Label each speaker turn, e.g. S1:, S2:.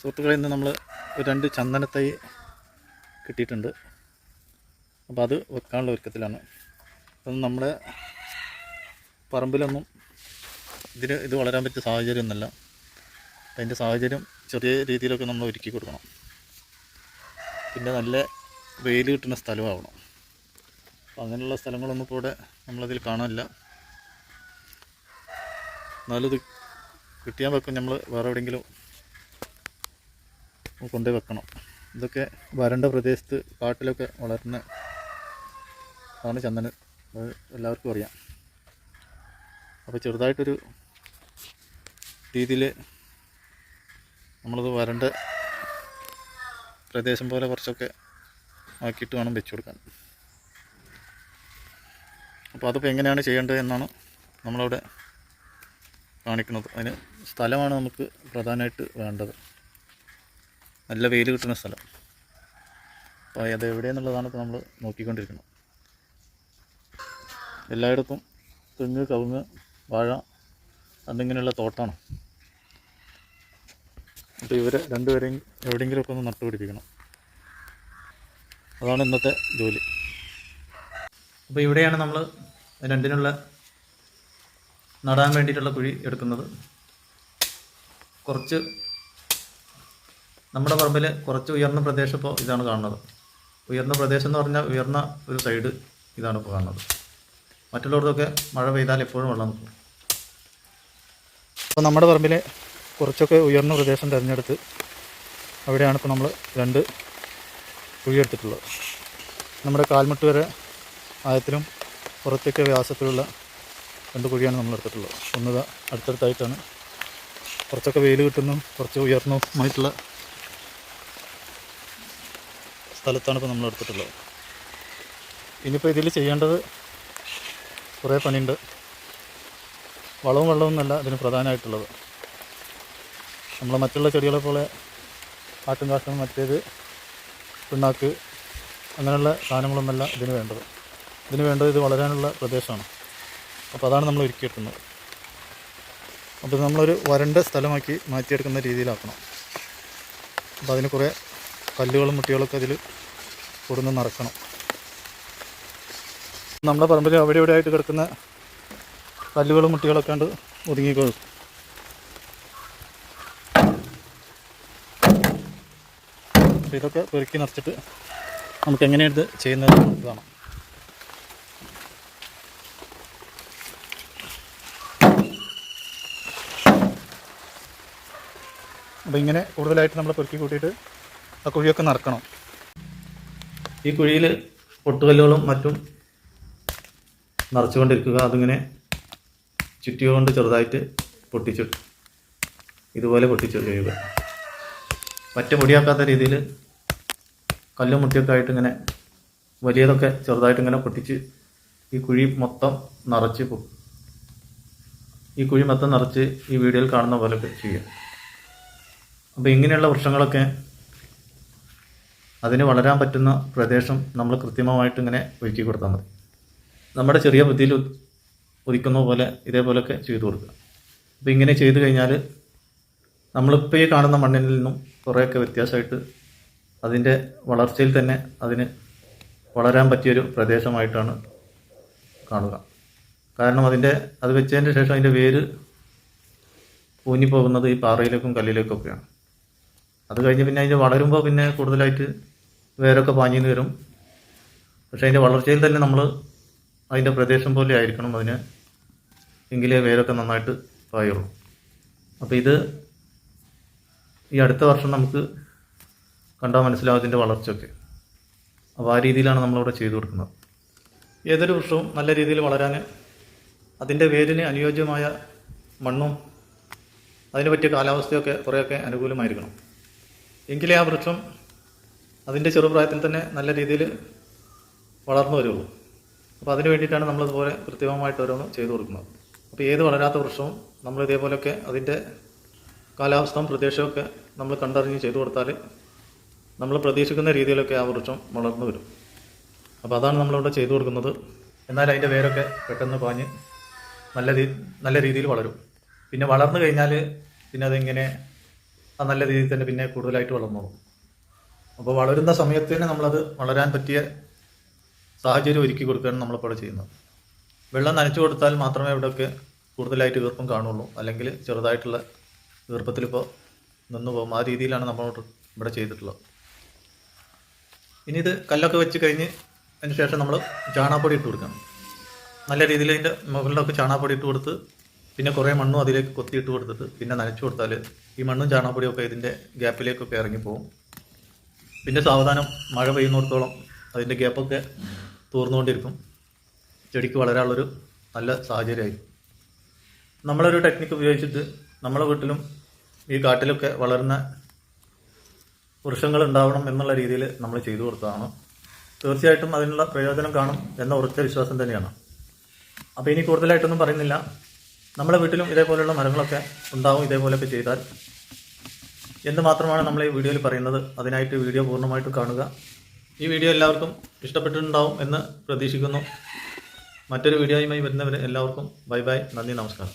S1: സുഹൃത്തുക്കളെ നിന്ന് നമ്മൾ രണ്ട് ചന്ദനത്തൈ കിട്ടിയിട്ടുണ്ട്. അപ്പോൾ അത് വെക്കാനുള്ള ഒരുക്കത്തിലാണ്. അപ്പം നമ്മുടെ പറമ്പിലൊന്നും ഇതിന് ഇത് വളരാൻ പറ്റിയ സാഹചര്യമൊന്നുമല്ല അതിന്റെ സാഹചര്യം ചെറിയ രീതിയിലൊക്കെ നമ്മൾ ഒരുക്കി കൊടുക്കണം. പിന്നെ നല്ല വെയിൽ കിട്ടുന്ന സ്ഥലമാവണം. അപ്പം അങ്ങനെയുള്ള സ്ഥലങ്ങളൊന്നും ഇപ്പോൾ ഇവിടെ നമ്മളതിൽ കാണാനില്ല. എന്നാലും ഇത് കിട്ടിയാൽ വെക്കും. നമ്മൾ വേറെ എവിടെയെങ്കിലും കൊണ്ടുപോയി വെക്കണം. ഇതൊക്കെ വരണ്ട പ്രദേശത്ത് കാട്ടിലൊക്കെ വളരുന്ന ആണ് ചന്ദനം അത് എല്ലാവർക്കും അറിയാം. അപ്പോൾ ചെറുതായിട്ടൊരു രീതിയിൽ നമ്മളത് വരണ്ട പ്രദേശം പോലെ കുറച്ചൊക്കെ ആക്കിയിട്ട് വേണം വെച്ച് കൊടുക്കാൻ. അപ്പോൾ അതിപ്പോൾ എങ്ങനെയാണ് ചെയ്യേണ്ടത് എന്നാണ് നമ്മളവിടെ കാണിക്കുന്നത്. അതിന് സ്ഥലമാണ് നമുക്ക് പ്രധാനമായിട്ട് വേണ്ടത്. നല്ല വെയിൽ കിട്ടുന്ന സ്ഥലം. അപ്പോൾ അത് എവിടെയെന്നുള്ളതാണ് ഇപ്പോൾ നമ്മൾ നോക്കിക്കൊണ്ടിരിക്കുന്നത്. എല്ലായിടത്തും തെങ്ങ് കവുങ്ങ് വാഴ അതിങ്ങനെയുള്ള തോട്ടാണ്. അപ്പോൾ ഇവരെ രണ്ടുപേരെയും എവിടെയെങ്കിലുമൊക്കെ ഒന്ന് നട്ടുപിടിപ്പിക്കണം അതാണ് ഇന്നത്തെ ജോലി. അപ്പോൾ ഇവിടെയാണ് നമ്മൾ രണ്ടിനുള്ള നടാൻ വേണ്ടിയിട്ടുള്ള കുഴി എടുക്കുന്നത്. കുറച്ച് നമ്മുടെ പറമ്പിൽ കുറച്ച് ഉയർന്ന പ്രദേശം ഇപ്പോൾ ഇതാണ് കാണുന്നത്. ഉയർന്ന പ്രദേശം എന്ന് പറഞ്ഞാൽ ഉയർന്ന ഒരു സൈഡ് ഇതാണ് ഇപ്പോൾ കാണുന്നത്. മറ്റുള്ളവർക്കൊക്കെ മഴ പെയ്താൽ എപ്പോഴും വെള്ളം നിൽക്കും. അപ്പോൾ നമ്മുടെ പറമ്പിൽ കുറച്ചൊക്കെ ഉയർന്ന പ്രദേശം തിരഞ്ഞെടുത്ത് അവിടെയാണ് ഇപ്പോൾ നമ്മൾ രണ്ട് കുഴിയെടുത്തിട്ടുള്ളത് നമ്മുടെ കാൽമുട്ട് വരെ ആയത്തിലും പുറത്തേക്ക് വ്യാസത്തിലുള്ള രണ്ട് കുഴിയാണ് നമ്മൾ എടുത്തിട്ടുള്ളത്. ഒന്ന് അടുത്തടുത്തായിട്ടാണ്. കുറച്ചൊക്കെ വെയിൽ കിട്ടുന്നു കുറച്ച് ഉയർന്നതുമായിട്ടുള്ള സ്ഥലത്താണ് ഇപ്പോൾ നമ്മൾ എടുത്തിട്ടുള്ളത്. ഇനിയിപ്പോൾ ഇതിൽ ചെയ്യേണ്ടത് കുറേ പണിയുണ്ട്. വളവും വെള്ളവും എന്നല്ല ഇതിന് പ്രധാനമായിട്ടുള്ളത്. നമ്മൾ മറ്റുള്ള ചെടികളെ പോലെ ആട്ടും കാഷ്ടം മറ്റേത് പിണ്ണാക്ക് അങ്ങനെയുള്ള സാധനങ്ങളൊന്നല്ല ഇതിന് വേണ്ടത്. ഇതിന് വേണ്ടത് ഇത് വളരാനുള്ള പ്രദേശമാണ്. അപ്പോൾ അതാണ് നമ്മൾ ഒരുക്കി എടുക്കുന്നത് അപ്പോൾ നമ്മളൊരു വരണ്ട സ്ഥലമാക്കി മാറ്റിയെടുക്കുന്ന രീതിയിലാക്കണം. അപ്പോൾ അതിന് കുറേ കല്ലുകളും മുട്ടികളൊക്കെ അതിൽ കൊടുന്ന് നിറക്കണം നമ്മുടെ പറമ്പിൽ അവിടെ ഇവിടെ ആയിട്ട് കിടക്കുന്ന കല്ലുകളും മുട്ടികളൊക്കെ ഉണ്ട് ഒതുങ്ങിക്കോളും അപ്പോൾ ഇതൊക്കെ പെറുക്കി നിറച്ചിട്ട് നമുക്ക് എങ്ങനെയാണ് ഇത് ചെയ്യുന്നത് കാണാം. അപ്പോൾ ഇങ്ങനെ കൂടുതലായിട്ട് നമ്മൾ പെറുക്കി കൂട്ടിയിട്ട് ആ കുഴിയൊക്കെ നിറക്കണം ഈ കുഴിയിൽ പൊട്ടുകല്ലുകളും മറ്റും നിറച്ചുകൊണ്ടിരിക്കുക. അതിങ്ങനെ ചുറ്റിക കൊണ്ട് ചെറുതായിട്ട് പൊട്ടിച്ചു ഇതുപോലെ പൊട്ടിച്ചു ചെയ്യുക. പറ്റ പൊടിയാക്കാത്ത രീതിയിൽ കല്ലും മുട്ടിയൊക്കെ ആയിട്ട് ഇങ്ങനെ വലിയതൊക്കെ ചെറുതായിട്ട് ഇങ്ങനെ പൊട്ടിച്ച് ഈ കുഴി മൊത്തം നിറച്ച് ഈ കുഴി മൊത്തം നിറച്ച് ഈ വീഡിയോയിൽ കാണുന്ന പോലെയൊക്കെ ചെയ്യുക. അപ്പോൾ ഇങ്ങനെയുള്ള വൃക്ഷങ്ങളൊക്കെ അതിന് വളരാൻ പറ്റുന്ന പ്രദേശം നമ്മൾ കൃത്യമായിട്ട് ഇങ്ങനെ ഒരുക്കി കൊടുത്താൽ മതി. നമ്മുടെ ചെറിയ ബുദ്ധിയിൽ ഉദിക്കുന്ന പോലെ ഇതേപോലെയൊക്കെ ചെയ്തു കൊടുക്കുക. അപ്പോൾ ഇങ്ങനെ ചെയ്തു കഴിഞ്ഞാൽ നമ്മളിപ്പോൾ ഈ കാണുന്ന മണ്ണിൽ നിന്നും കുറേയൊക്കെ വ്യത്യാസമായിട്ട് അതിന്റെ വളർച്ചയിൽ തന്നെ അതിന് വളരാൻ പറ്റിയൊരു പ്രദേശമായിട്ടാണ് കാണുക. കാരണം അതിന്റെ അത് വെച്ചതിന്റെ ശേഷം അതിന്റെ വേര് ഊന്നിപ്പോകുന്നത് ഈ പാറയിലേക്കും കല്ലിലേക്കും ഒക്കെയാണ്. അത് കഴിഞ്ഞ് പിന്നെ അതിന്റെ വളരുമ്പോൾ പിന്നെ കൂടുതലായിട്ട് വേരൊക്കെ പാഞ്ഞിന്ന് വരും. പക്ഷേ അതിന്റെ വളർച്ചയിൽ തന്നെ നമ്മൾ അതിന്റെ പ്രദേശം പോലെ ആയിരിക്കണം അതിന്. എങ്കിലേ വേരൊക്കെ നന്നായിട്ട് പായുള്ളൂ. അപ്പോൾ ഇത് ഈ അടുത്ത വർഷം നമുക്ക് കണ്ടാൽ മനസ്സിലാവും അതിന്റെ വളർച്ചയൊക്കെ. അപ്പോൾ ആ രീതിയിലാണ് നമ്മളിവിടെ ചെയ്തു കൊടുക്കുന്നത്. ഏതൊരു വൃക്ഷവും നല്ല രീതിയിൽ വളരാൻ അതിന്റെ വേരിന് അനുയോജ്യമായ മണ്ണും അതിന് പറ്റിയ കാലാവസ്ഥയൊക്കെ കുറേയൊക്കെ അനുകൂലമായിരിക്കണം. എങ്കിലേ ആ വൃക്ഷം അതിന്റെ ചെറുപ്രായത്തിൽ തന്നെ നല്ല രീതിയിൽ വളർന്നു വരുള്ളൂ. അപ്പോൾ അതിന് വേണ്ടിയിട്ടാണ് നമ്മളിതുപോലെ കൃത്രിമമായിട്ട് ഓരോന്ന് ചെയ്തു കൊടുക്കുന്നത്. അപ്പോൾ ഏത് വളരാത്ത വൃക്ഷവും നമ്മൾ ഇതേപോലെയൊക്കെ അതിന്റെ കാലാവസ്ഥയും പ്രദേശമൊക്കെ നമ്മൾ കണ്ടറിഞ്ഞ് ചെയ്തു കൊടുത്താൽ നമ്മൾ പ്രതീക്ഷിക്കുന്ന രീതിയിലൊക്കെ ആ വൃക്ഷം വളർന്നു വരും. അപ്പോൾ അതാണ് നമ്മളിവിടെ ചെയ്തു കൊടുക്കുന്നത്. എന്നാൽ അതിന്റെ വേരൊക്കെ പെട്ടെന്ന് പാഞ്ഞ് നല്ല രീതി നല്ല രീതിയിൽ വളരും. പിന്നെ വളർന്നു കഴിഞ്ഞാൽ പിന്നെ അതിങ്ങനെ അത് നല്ല രീതിയിൽ തന്നെ പിന്നെ കൂടുതലായിട്ട് വളർന്നോളും. അപ്പോൾ വളരുന്ന സമയത്ത് തന്നെ നമ്മളത് വളരാൻ പറ്റിയ സാഹചര്യം ഒരുക്കി കൊടുക്കുകയാണ് നമ്മളിപ്പോൾ ചെയ്യുന്നത്. വെള്ളം നനച്ചു കൊടുത്താൽ മാത്രമേ ഇവിടെയൊക്കെ കൂടുതലായിട്ട് ഈർപ്പം കാണുള്ളൂ. അല്ലെങ്കിൽ ചെറുതായിട്ടുള്ള ഈർപ്പത്തിലിപ്പോൾ നിന്ന് പോകും. ആ രീതിയിലാണ് നമ്മൾ ഇവിടെ ചെയ്തിട്ടുള്ളത്. ഇനി ഇത് കല്ലൊക്കെ വെച്ച് കഴിഞ്ഞ് അതിന് ശേഷം നമ്മൾ ചാണാപ്പൊടി ഇട്ട് കൊടുക്കണം. നല്ല രീതിയിൽ അതിന്റെ മുകളിലൊക്കെ ചാണാപ്പൊടി ഇട്ട് കൊടുത്ത് പിന്നെ കുറേ മണ്ണും അതിലേക്ക് കൊത്തിയിട്ട് കൊടുത്തിട്ട് പിന്നെ നനച്ചു കൊടുത്താൽ ഈ മണ്ണും ചാണകപ്പൊടിയും ഒക്കെ ഇതിന്റെ ഗ്യാപ്പിലേക്കൊക്കെ ഇറങ്ങിപ്പോവും പിന്നെ സാവധാനം മഴ പെയ്യുന്നിടത്തോളം അതിന്റെ ഗ്യാപ്പൊക്കെ തൂർന്നുകൊണ്ടിരിക്കും. ചെടിക്ക് വളരാനുള്ളൊരു നല്ല സാഹചര്യമായിരിക്കും. നമ്മളൊരു ടെക്നിക്ക് ഉപയോഗിച്ചിട്ട് നമ്മളെ വീട്ടിലും ഈ കാട്ടിലൊക്കെ വളരുന്ന വൃക്ഷങ്ങൾ ഉണ്ടാവണം എന്നുള്ള രീതിയിൽ നമ്മൾ ചെയ്തു കൊടുത്തതാണ്. തീർച്ചയായിട്ടും അതിനുള്ള പ്രയോജനം കാണും എന്ന ഉറച്ച വിശ്വാസം തന്നെയാണ്. അപ്പോൾ ഇനി കൂടുതലായിട്ടൊന്നും പറയുന്നില്ല. നമ്മുടെ വീട്ടിലും ഇതേപോലെയുള്ള മരങ്ങളൊക്കെ ഉണ്ടാവും ഇതേപോലെയൊക്കെ ചെയ്താൽ. എന്ന് മാത്രമാണ് നമ്മൾ ഈ വീഡിയോയിൽ പറയുന്നത്. അതിനായിട്ട് വീഡിയോ പൂർണമായിട്ട് കാണുക. ഈ വീഡിയോ എല്ലാവർക്കും ഇഷ്ടപ്പെട്ടിട്ടുണ്ടാവും എന്ന് പ്രതീക്ഷിക്കുന്നു. മറ്റൊരു വീഡിയോയുമായി വരുന്നവരെ എല്ലാവർക്കും ബൈ ബൈ നന്ദി നമസ്കാരം.